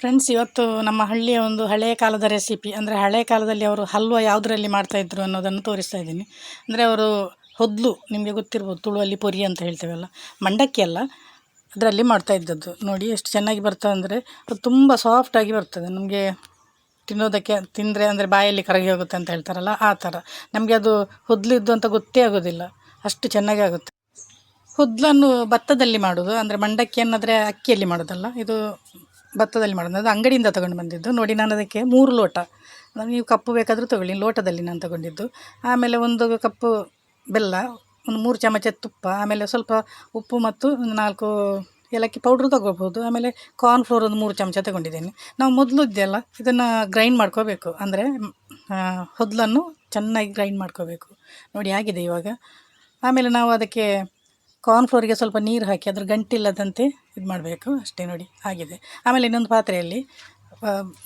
Friends ಇವತ್ತು ನಮ್ಮ ಹಳ್ಳಿಯ ಒಂದು ಹಳೆಯ ಕಾಲದ ರೆಸಿಪಿ ಅಂದರೆ ಹಳೆಯ ಕಾಲದಲ್ಲಿ ಅವರು ಹಲ್ವ ಯಾವುದರಲ್ಲಿ ಮಾಡ್ತಾಯಿದ್ರು ಅನ್ನೋದನ್ನು ತೋರಿಸ್ತಾ ಇದ್ದೀನಿ. ಅಂದರೆ ಅವರು ಹೊದ್ಲು, ನಿಮಗೆ ಗೊತ್ತಿರ್ಬೋದು, ತುಳುವಲ್ಲಿ ಪೊರಿ ಅಂತ ಹೇಳ್ತೇವಲ್ಲ, ಮಂಡಕ್ಕಿ ಅಲ್ಲ, ಅದರಲ್ಲಿ ಮಾಡ್ತಾ ಇದ್ದದ್ದು. ನೋಡಿ, ಎಷ್ಟು ಚೆನ್ನಾಗಿ ಬರ್ತದೆ ಅಂದರೆ ಅದು ತುಂಬ ಸಾಫ್ಟಾಗಿ ಬರ್ತದೆ. ನಮಗೆ ತಿನ್ನೋದಕ್ಕೆ, ತಿಂದರೆ ಅಂದರೆ ಬಾಯಲ್ಲಿ ಕರಗಿ ಹೋಗುತ್ತೆ ಅಂತ ಹೇಳ್ತಾರಲ್ಲ, ಆ ಥರ. ನಮಗೆ ಅದು ಹೊದ್ಲಿದ್ದು ಅಂತ ಗೊತ್ತೇ ಆಗೋದಿಲ್ಲ. ಅಷ್ಟು ಚೆನ್ನಾಗಿ ಆಗುತ್ತೆ. ಹುದ್ಲನ್ನು ಭತ್ತದಲ್ಲಿ ಮಾಡೋದು, ಅಂದರೆ ಮಂಡಕ್ಕಿಯನ್ನಾದರೆ ಅಕ್ಕಿಯಲ್ಲಿ ಮಾಡೋದಲ್ಲ, ಇದು ಭತ್ತದಲ್ಲಿ ಮಾಡೋದು. ಅದು ಅಂಗಡಿಯಿಂದ ತೊಗೊಂಡು ಬಂದಿದ್ದು. ನೋಡಿ, ನಾನು ಅದಕ್ಕೆ ಮೂರು ಲೋಟ. ನೀವು ಕಪ್ಪು ಬೇಕಾದರೂ ತೊಗೊಳ್ಳಿ. ಲೋಟದಲ್ಲಿ ನಾನು ತಗೊಂಡಿದ್ದು. ಆಮೇಲೆ ಒಂದು ಕಪ್ಪು ಬೆಲ್ಲ, ಒಂದು ಮೂರು ಚಮಚ ತುಪ್ಪ, ಆಮೇಲೆ ಸ್ವಲ್ಪ ಉಪ್ಪು ಮತ್ತು ನಾಲ್ಕು ಏಲಕ್ಕಿ ಪೌಡ್ರ್ ತೊಗೋಬೋದು. ಆಮೇಲೆ ಕಾರ್ನ್ ಫ್ಲೋರ್ ಒಂದು ಮೂರು ಚಮಚ ತಗೊಂಡಿದ್ದೀನಿ. ನಾವು ಮೊದಲು ಇದೆಯಲ್ಲ ಇದನ್ನು ಗ್ರೈಂಡ್ ಮಾಡ್ಕೋಬೇಕು. ಅಂದರೆ ಹೊದಲನ್ನು ಚೆನ್ನಾಗಿ ಗ್ರೈಂಡ್ ಮಾಡ್ಕೋಬೇಕು. ನೋಡಿ, ಆಗಿದೆ ಇವಾಗ. ಆಮೇಲೆ ನಾವು ಅದಕ್ಕೆ ಕಾರ್ನ್ಫ್ಲೋರಿಗೆ ಸ್ವಲ್ಪ ನೀರು ಹಾಕಿ ಅದ್ರ ಗಂಟಿಲ್ಲದಂತೆ ಇದು ಮಾಡಬೇಕು. ಅಷ್ಟೇ ನೋಡಿ, ಆಗಿದೆ. ಆಮೇಲೆ ಇನ್ನೊಂದು ಪಾತ್ರೆಯಲ್ಲಿ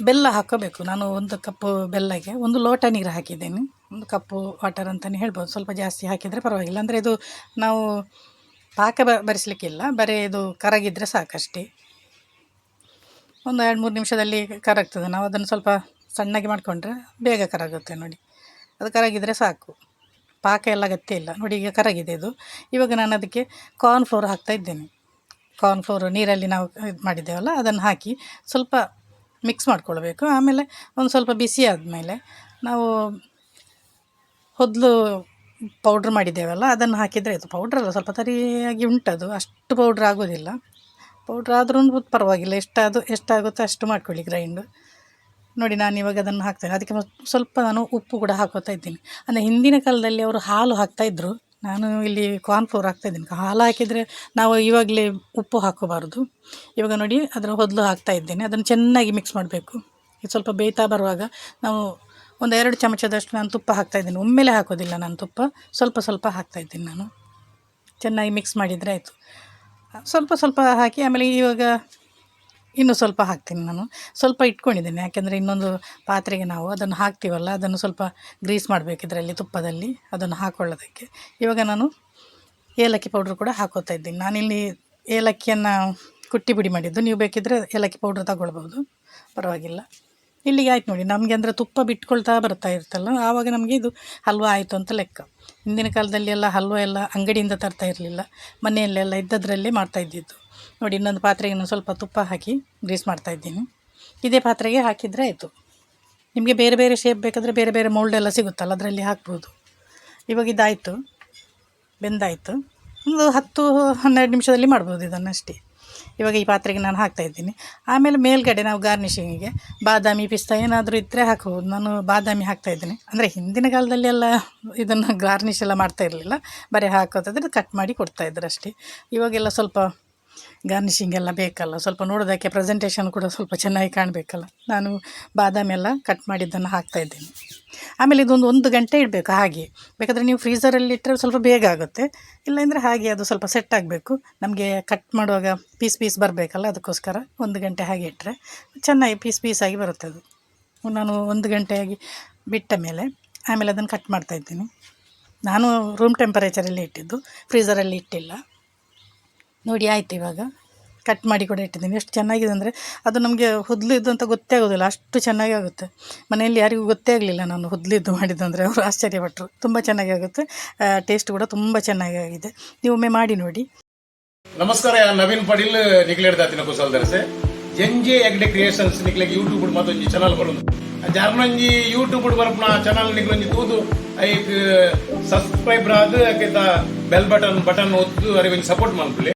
ಬೆಲ್ಲ ಹಾಕೋಬೇಕು. ನಾನು ಒಂದು ಕಪ್ಪು ಬೆಲ್ಲಗೆ ಒಂದು ಲೋಟ ನೀರು ಹಾಕಿದ್ದೇನೆ. ಒಂದು ಕಪ್ಪು ವಾಟರ್ ಅಂತಲೇ ಹೇಳ್ಬೋದು. ಸ್ವಲ್ಪ ಜಾಸ್ತಿ ಹಾಕಿದರೆ ಪರವಾಗಿಲ್ಲ. ಅಂದರೆ ಇದು ನಾವು ಪಾಕ ಬ, ಬರೆಸಲಿಕ್ಕಿಲ್ಲ. ಬರೀ ಇದು ಕರಗಿದ್ರೆ ಸಾಕಷ್ಟೇ. ಒಂದು ಎರಡು ಮೂರು ನಿಮಿಷದಲ್ಲಿ ಕರಗ್ತದೆ. ನಾವು ಅದನ್ನು ಸ್ವಲ್ಪ ಸಣ್ಣಗೆ ಮಾಡಿಕೊಂಡ್ರೆ ಬೇಗ ಕರಗುತ್ತೆ ನೋಡಿ. ಅದು ಕರಗಿದರೆ ಸಾಕು. ಪಾಕ ಎಲ್ಲ ಗತ್ತೆ ಇಲ್ಲ. ನೋಡಿ ಈಗ ಕರಗಿದೆ ಇದು. ಇವಾಗ ನಾನು ಅದಕ್ಕೆ ಕಾರ್ನ್ ಫ್ಲೋರ್ ಹಾಕ್ತಾ ಇದ್ದೇನೆ. ಕಾರ್ನ್ ಫ್ಲೋರ್ ನೀರಲ್ಲಿ ನಾವು ಇದು ಮಾಡಿದ್ದೇವಲ್ಲ, ಅದನ್ನು ಹಾಕಿ ಸ್ವಲ್ಪ ಮಿಕ್ಸ್ ಮಾಡ್ಕೊಳ್ಬೇಕು. ಆಮೇಲೆ ಒಂದು ಸ್ವಲ್ಪ ಬಿಸಿ ಆದಮೇಲೆ ನಾವು ಹೊದಲು ಪೌಡ್ರ್ ಮಾಡಿದ್ದೇವಲ್ಲ, ಅದನ್ನು ಹಾಕಿದರೆ ಇದು ಪೌಡ್ರ್ ಅಲ್ಲ, ಸ್ವಲ್ಪ ತರಿಯಾಗಿ ಉಂಟದು. ಅಷ್ಟು ಪೌಡ್ರ್ ಆಗೋದಿಲ್ಲ. ಪೌಡ್ರ್ ಆದ್ರೂ ಪರವಾಗಿಲ್ಲ, ಎಷ್ಟಾದು, ಎಷ್ಟಾಗುತ್ತೋ ಅಷ್ಟು ಮಾಡ್ಕೊಳ್ಳಿ ಗ್ರೈಂಡು ನೋಡಿ ನಾನು ಇವಾಗ ಅದನ್ನು ಹಾಕ್ತೇನೆ. ಅದಕ್ಕೆ ಸ್ವಲ್ಪ ನಾನು ಉಪ್ಪು ಕೂಡ ಹಾಕೋತಾ ಇದ್ದೀನಿ. ಅಂದರೆ ಹಿಂದಿನ ಕಾಲದಲ್ಲಿ ಅವರು ಹಾಲು ಹಾಕ್ತಾಯಿದ್ರು ನಾನು ಇಲ್ಲಿ ಕಾರ್ನ್ಫ್ಲೋರ್ ಹಾಕ್ತಾಯಿದ್ದೀನಿ ಹಾಲು ಹಾಕಿದರೆ ನಾವು ಇವಾಗಲೇ ಉಪ್ಪು ಹಾಕೋಬಾರ್ದು. ಇವಾಗ ನೋಡಿ ಅದರ ಹೊದಲು ಹಾಕ್ತಾ ಇದ್ದೇನೆ. ಅದನ್ನು ಚೆನ್ನಾಗಿ ಮಿಕ್ಸ್ ಮಾಡಬೇಕು. ಇದು ಸ್ವಲ್ಪ ಬೇಯ್ತಾ ಬರುವಾಗ ನಾವು ಒಂದು ಎರಡು ಚಮಚದಷ್ಟು ನಾನು ತುಪ್ಪ ಹಾಕ್ತಾಯಿದ್ದೀನಿ ಒಮ್ಮೆಲೆ ಹಾಕೋದಿಲ್ಲ ನಾನು ತುಪ್ಪ. ಸ್ವಲ್ಪ ಸ್ವಲ್ಪ ಹಾಕ್ತಾಯಿದ್ದೀನಿ ನಾನು. ಚೆನ್ನಾಗಿ ಮಿಕ್ಸ್ ಮಾಡಿದರೆ ಆಯಿತು. ಸ್ವಲ್ಪ ಸ್ವಲ್ಪ ಹಾಕಿ ಆಮೇಲೆ ಇವಾಗ ಇನ್ನೂ ಸ್ವಲ್ಪ ಹಾಕ್ತೀನಿ ನಾನು. ಸ್ವಲ್ಪ ಇಟ್ಕೊಂಡಿದ್ದೀನಿ. ಯಾಕೆಂದರೆ ಇನ್ನೊಂದು ಪಾತ್ರೆಗೆ ನಾವು ಅದನ್ನು ಹಾಕ್ತೀವಲ್ಲ, ಅದನ್ನು ಸ್ವಲ್ಪ ಗ್ರೀಸ್ ಮಾಡಬೇಕು ಇದರಲ್ಲಿ ತುಪ್ಪದಲ್ಲಿ ಅದನ್ನು ಹಾಕೊಳ್ಳೋದಕ್ಕೆ. ಇವಾಗ ನಾನು ಏಲಕ್ಕಿ ಪೌಡ್ರ್ ಕೂಡ ಹಾಕೋತಾ ಇದ್ದೀನಿ. ನಾನಿಲ್ಲಿ ಏಲಕ್ಕಿಯನ್ನು ಕುಟ್ಟಿ ಬಿಡಿ ಮಾಡಿದ್ದು. ನೀವು ಬೇಕಿದ್ದರೆ ಏಲಕ್ಕಿ ಪೌಡ್ರ್ ತಗೊಳ್ಬೋದು. ಪರವಾಗಿಲ್ಲ. ಇಲ್ಲಿಗೆ ಆಯ್ತು ನೋಡಿ. ನಮಗೆ ಅಂದರೆ ತುಪ್ಪ ಬಿಟ್ಕೊಳ್ತಾ ಬರ್ತಾ ಇರ್ತಲ್ಲ, ಆವಾಗ ನಮಗೆ ಇದು ಹಲ್ವ ಆಯಿತು ಅಂತ ಲೆಕ್ಕ. ಹಿಂದಿನ ಕಾಲದಲ್ಲಿ ಎಲ್ಲ ಹಲ್ವ ಎಲ್ಲ ಅಂಗಡಿಯಿಂದ ತರ್ತಾ ಇರಲಿಲ್ಲ. ಮನೆಯಲ್ಲೆಲ್ಲ ಇದ್ದದ್ರಲ್ಲೇ ಮಾಡ್ತಾ ಇದ್ದಿದ್ದು. ನೋಡಿ, ಇನ್ನೊಂದು ಪಾತ್ರೆಗೆ ಇನ್ನೊಂದು ಸ್ವಲ್ಪ ತುಪ್ಪ ಹಾಕಿ ಗ್ರೀಸ್ ಮಾಡ್ತಾ ಇದ್ದೀನಿ. ಇದೇ ಪಾತ್ರೆಗೆ ಹಾಕಿದರೆ ಆಯಿತು. ನಿಮಗೆ ಬೇರೆ ಬೇರೆ ಶೇಪ್ ಬೇಕಾದರೆ ಬೇರೆ ಬೇರೆ ಮೋಲ್ಡ್ ಎಲ್ಲ ಸಿಗುತ್ತಲ್ಲ, ಅದರಲ್ಲಿ ಹಾಕ್ಬೋದು. ಇವಾಗ ಇದಾಯಿತು. ಬೆಂದಾಯಿತು. ಒಂದು ಹತ್ತು, ಹನ್ನೆರಡು ನಿಮಿಷದಲ್ಲಿ ಮಾಡ್ಬೋದು ಇದನ್ನು ಅಷ್ಟೇ. ಇವಾಗ ಈ ಪಾತ್ರೆಗೆ ನಾನು ಹಾಕ್ತಾ ಇದ್ದೀನಿ. ಆಮೇಲೆ ಮೇಲ್ಗಡೆ ನಾವು ಗಾರ್ನಿಷಿಂಗಿಗೆ ಬಾದಾಮಿ ಪಿಸ್ತಾ ಏನಾದರೂ ಇದ್ದರೆ ಹಾಕ್ಬೋದು. ನಾನು ಬಾದಾಮಿ ಹಾಕ್ತಾ ಇದ್ದೀನಿ. ಅಂದರೆ ಹಿಂದಿನ ಕಾಲದಲ್ಲಿ ಎಲ್ಲ ಇದನ್ನು ಗಾರ್ನಿಷ್ ಎಲ್ಲ ಮಾಡ್ತಾ ಇರಲಿಲ್ಲ. ಬರೀ ಹಾಕೋದಾದ್ರೆ ಕಟ್ ಮಾಡಿ ಕೊಡ್ತಾಯಿದ್ರು ಅಷ್ಟೇ. ಇವಾಗೆಲ್ಲ ಸ್ವಲ್ಪ ಗಾರ್ನಿಷಿಂಗ್ ಎಲ್ಲ ಬೇಕಲ್ಲ. ಸ್ವಲ್ಪ ನೋಡೋದಕ್ಕೆ ಪ್ರೆಸೆಂಟೇಷನ್ ಕೂಡ ಸ್ವಲ್ಪ ಚೆನ್ನಾಗಿ ಕಾಣಬೇಕಲ್ಲ. ನಾನು ಬಾದಾಮಿ ಎಲ್ಲ ಕಟ್ ಮಾಡಿದ್ದನ್ನು ಹಾಕ್ತಾ ಇದ್ದೀನಿ. ಆಮೇಲೆ ಇದೊಂದು ಒಂದು ಗಂಟೆ ಇಡಬೇಕು ಹಾಗೆ. ಬೇಕಾದರೆ ನೀವು ಫ್ರೀಸರಲ್ಲಿ ಇಟ್ಟರೆ ಸ್ವಲ್ಪ ಬೇಗ ಆಗುತ್ತೆ. ಇಲ್ಲಾಂದರೆ ಹಾಗೆ ಅದು ಸ್ವಲ್ಪ ಸೆಟ್ ಆಗಬೇಕು. ನಮಗೆ ಕಟ್ ಮಾಡುವಾಗ ಪೀಸ್ ಪೀಸ್ ಬರಬೇಕಲ್ಲ ಅದಕ್ಕೋಸ್ಕರ ಒಂದು ಗಂಟೆ ಹಾಗೆ ಇಟ್ಟರೆ ಚೆನ್ನಾಗಿ ಪೀಸ್ ಪೀಸಾಗಿ ಬರುತ್ತೆ ಅದು. ನಾನು ಒಂದು ಗಂಟೆಯಾಗಿ ಬಿಟ್ಟ ಮೇಲೆ ಆಮೇಲೆ ಅದನ್ನು ಕಟ್ ಮಾಡ್ತಾ ಇದ್ದೀನಿ. ನಾನು ರೂಮ್ ಟೆಂಪರೇಚರಲ್ಲಿ ಇಟ್ಟಿದ್ದು. ಫ್ರೀಸರಲ್ಲಿ ಇಟ್ಟಿಲ್ಲ. ನೋಡಿ, ಆಯ್ತು ಇವಾಗ. ಕಟ್ ಮಾಡಿ ಕೂಡ ಇಟ್ಟಿದ್ದೀನಿ. ಎಷ್ಟು ಚೆನ್ನಾಗಿದೆ ಅಂದರೆ, ಅದು ನಮಗೆ ಹುದ್ಲಿದ್ದು ಅಂತ ಗೊತ್ತೇ ಆಗೋದಿಲ್ಲ. ಅಷ್ಟು ಚೆನ್ನಾಗಿ ಆಗುತ್ತೆ. ಮನೆಯಲ್ಲಿ ಯಾರಿಗೂ ಗೊತ್ತೇ ಆಗಲಿಲ್ಲ ನಾನು ಹುದ್ಲಿದ್ದು ಮಾಡಿದ್ದಂದರೆ ಅವರು ಆಶ್ಚರ್ಯಪಟ್ಟರು ತುಂಬ ಚೆನ್ನಾಗಿ ಆಗುತ್ತೆ. ಟೇಸ್ಟ್ ಕೂಡ ತುಂಬ ಚೆನ್ನಾಗಿ ಆಗಿದೆ. ನೀವು ಒಮ್ಮೆ ಮಾಡಿ ನೋಡಿ. ನಮಸ್ಕಾರ ನವೀನ್ ಪಡೀಲ್ ನಿಕ್ಲೇಡ್ದಾತಿನ ಕುಸಲ್ ದರಸೆ ಜಂಜೆ ಎಗ್ಡೆ ಕ್ರಿಯೇಷನ್ಸ್ ನಿಕ್ಲೆಗೆ ಯೂಟ್ಯೂಬ್ ಕೂಡ ಚಾನಲ್ ಬರೋದು ಜಾರ್ಮಂಜಿ ಯೂಟ್ಯೂಬ್ ಬರಪ್ಪ ಚಾನಲ್ ನಿಕ್ಲೊಂಜಿ ತೂದು ಐಕ್ ಸಬ್ಸ್ಕ್ರೈಬ್ ಆದ ಬೆಲ್ ಬಟನ್ ಬಟನ್ ಒತ್ತು ಅರಿವಿನ ಸಪೋರ್ಟ್ ಮಾಡ್ಕೊಳ್ಳಿ